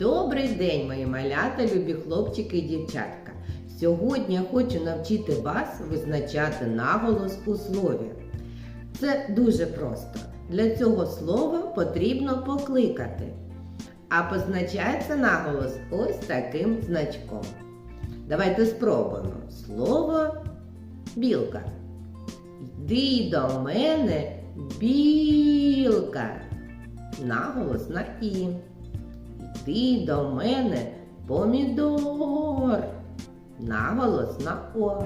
Добрий день, мої малята, любі хлопчики і дівчатка. Сьогодні я хочу навчити вас визначати наголос у слові. Це дуже просто. Для цього слова потрібно покликати. А позначається наголос ось таким значком. Давайте спробуємо. Слово білка. Йди до мене, білка. Наголос на І. Йди до мене, помідор. Наголос на О.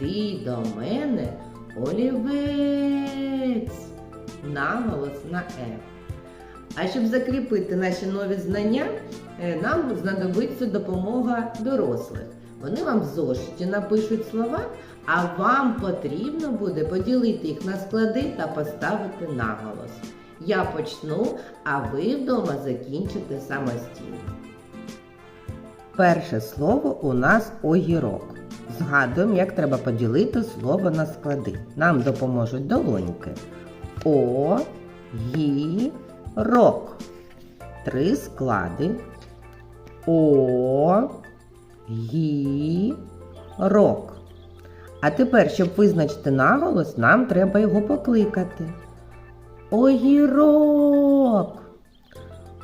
Йди до мене, олівець. Наголос на Е. А щоб закріпити наші нові знання, е, нам знадобиться допомога дорослих. Вони вам в зошиті напишуть слова, а вам потрібно буде поділити їх на склади та поставити наголос. Я почну, а ви вдома закінчите самостійно. Перше слово у нас огірок. Згадуємо, як треба поділити слово на склади. Нам допоможуть долоньки. О, гі, рок. Три склади. О, гі, рок. А тепер, щоб визначити наголос, нам треба його покликати. Огірок.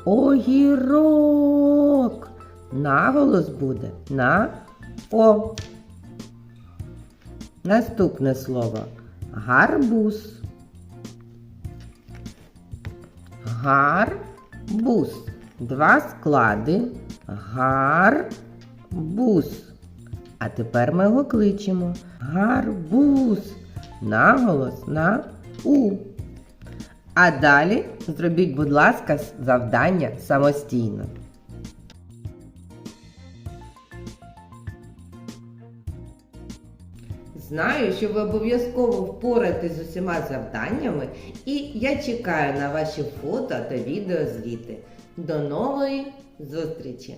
Огірок. Наголос буде на О. Наступне слово гарбуз. Гарбуз. Два склади. Гарбуз. А тепер ми його кличемо. Гарбуз. Наголос на У. А далі зробіть, будь ласка, завдання самостійно. Знаю, що ви обов'язково впораєтесь з усіма завданнями, і я чекаю на ваші фото та відеозвіти. До нової зустрічі!